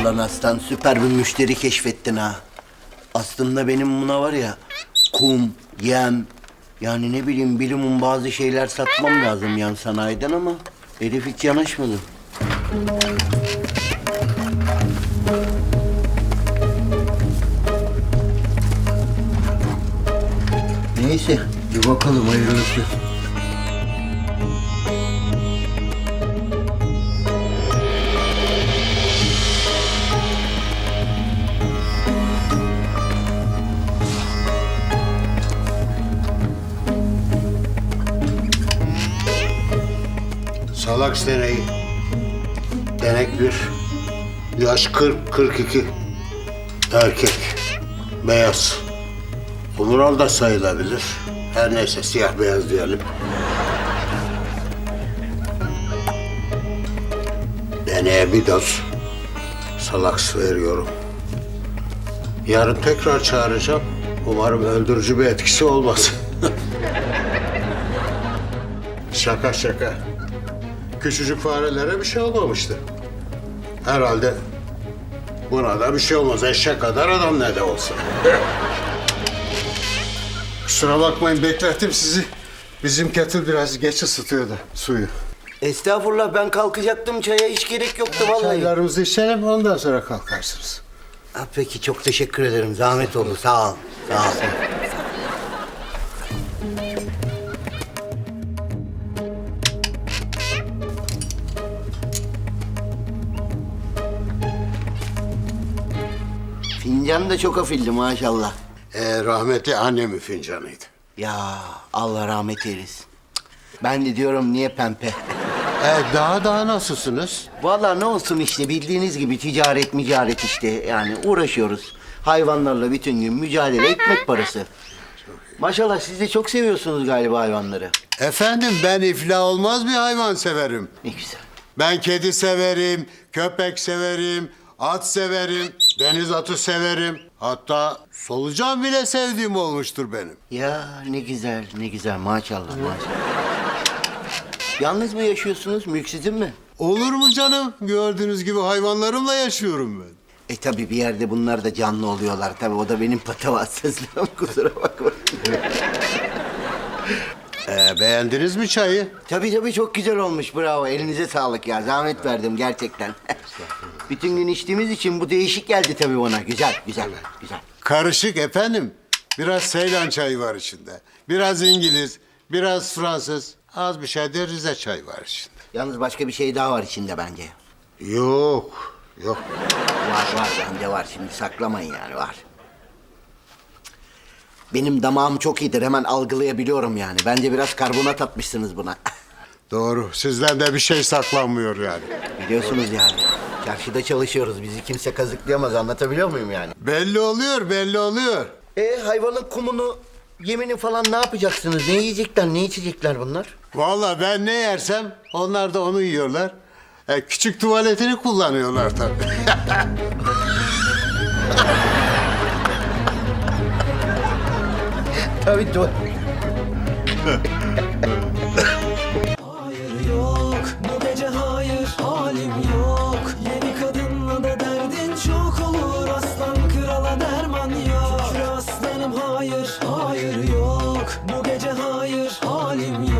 Ulan aslan süper bir müşteri keşfettin ha. Aslında benim buna var ya kum, yem yani ne bileyim bilimum bazı şeyler satmam lazım yan sanayiden ama herif hiç yanaşmadı. Neyse bir bakalım hayırlısı. Salak deneyi. Denek bir. Yaş 40-42. Erkek. Beyaz. Umural da sayılabilir. Her neyse siyah beyaz diyelim. Deneğe bir doz salaks veriyorum. Yarın tekrar çağıracağım. Umarım öldürücü bir etkisi olmaz. şaka şaka. Küçücük farelere bir şey olmamıştı. Herhalde buna da bir şey olmaz. Eşek kadar adam ne de olsa. Kusura bakmayın beklettim sizi. Bizim kettle biraz geç ısıtıyor da suyu. Estağfurullah ben kalkacaktım çaya hiç gerek yoktu vallahi. Çaylarımızı içelim ondan sonra kalkarsınız. Ha, peki çok teşekkür ederim. Zahmet oldu. Sağ ol. Sağ ol. Fincan da çok afilli maşallah. Ee, rahmetli annemin fincanıydı. Ya Allah rahmet eylesin. Ben de diyorum niye pembe? Ee, daha daha nasılsınız? Vallahi ne olsun işte bildiğiniz gibi ticaret micaret işte yani uğraşıyoruz. Hayvanlarla bütün gün mücadele ekmek parası. Maşallah siz de çok seviyorsunuz galiba hayvanları. Efendim ben iflah olmaz bir hayvan severim. Ne güzel. Ben kedi severim, köpek severim, at severim, deniz atı severim. Hatta solucan bile sevdiğim olmuştur benim. Ya ne güzel ne güzel maşallah maşallah. Yalnız mı yaşıyorsunuz? Mülk sizin mi? Olur mu canım? Gördüğünüz gibi hayvanlarımla yaşıyorum ben. E tabi bir yerde bunlar da canlı oluyorlar. Tabi o da benim patavatsızlığım kusura bakma. Ee, beğendiniz mi çayı? Tabii tabii çok güzel olmuş bravo. Elinize sağlık ya. Zahmet verdim gerçekten. Bütün gün içtiğimiz için bu değişik geldi tabii bana. Güzel güzel güzel. Karışık efendim. Biraz Seylan çayı var içinde. Biraz İngiliz, biraz Fransız. Az bir şey de Rize çayı var içinde. Yalnız başka bir şey daha var içinde bence. Yok, yok. Var var bende var. Şimdi saklamayın yani var. Benim damağım çok iyidir. Hemen algılayabiliyorum yani. Bence biraz karbonat atmışsınız buna. Doğru. Sizden de bir şey saklanmıyor yani. Biliyorsunuz yani. Çarşıda çalışıyoruz. Bizi kimse kazıklayamaz. Anlatabiliyor muyum yani? Belli oluyor, belli oluyor. E hayvanın kumunu, yemini falan ne yapacaksınız? Ne yiyecekler, ne içecekler bunlar? Vallahi ben ne yersem onlar da onu yiyorlar. E, küçük tuvaletini kullanıyorlar tabii. Tabii dur. Hayır yok bu gece hayır halim yok. Yeni kadınla da derdin çok olur. Aslan krala derman yok. Aslanım hayır hayır yok. Bu gece hayır halim yok